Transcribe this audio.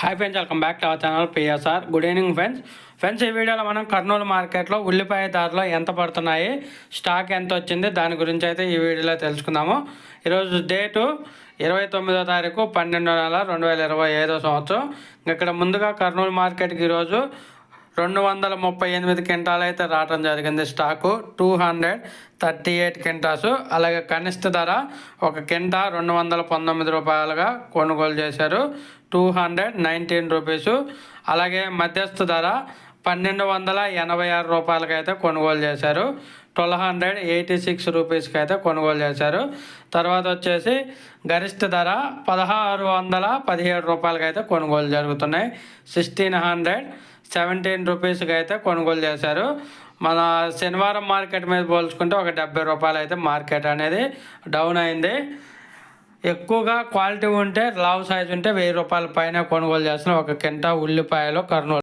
Hi friends welcome back to our channel PSR good evening friends friends ఈ వీడియోలో మనం కర్నూలు మార్కెట్లో ఉల్లిపాయ ధరలు ఎంత పడుతున్నాయి స్టాక్ ఎంత వచ్చింది దాని గురించి అయితే ఈ వీడియోలో తెలుసుకుందాము. ఈరోజు డేటు ఇరవై తొమ్మిదో తారీఖు పన్నెండో నెల రెండు వేల ఇరవై ఐదో సంవత్సరం. ఇక్కడ ముందుగా కర్నూలు మార్కెట్కి ఈరోజు రెండు వందల ముప్పై ఎనిమిది క్వింటాలు అయితే రావడం జరిగింది stock. Two hundred thirty eight quintals అలాగే కనిష్ట ధర ఒక కింటా రెండు వందల పంతొమ్మిది రూపాయలుగా కొనుగోలు చేశారు. Two hundred nineteen rupees. అలాగే మధ్యస్థ ధర పన్నెండు వందల ఎనభై ఆరు రూపాయలకి అయితే కొనుగోలు చేశారు. ట్వెల్వ్ హండ్రెడ్ ఎయిటీ సిక్స్ రూపీస్కి అయితే కొనుగోలు చేశారు. తర్వాత వచ్చేసి గరిష్ట ధర పదహారు వందల పదిహేడు రూపాయలకి అయితే కొనుగోలు జరుగుతున్నాయి. సిక్స్టీన్ హండ్రెడ్ సెవెంటీన్ రూపీస్కి అయితే కొనుగోలు చేశారు. మన శనివారం మార్కెట్ మీద పోల్చుకుంటే ఒక డెబ్బై రూపాయలు అయితే మార్కెట్ అనేది డౌన్ అయింది. ఎక్కువగా క్వాలిటీ ఉంటే లావు సైజ్ ఉంటే వెయ్యి రూపాయల పైన కొనుగోలు చేస్తున్న ఒక కింటా ఉల్లిపాయలు కర్నూలు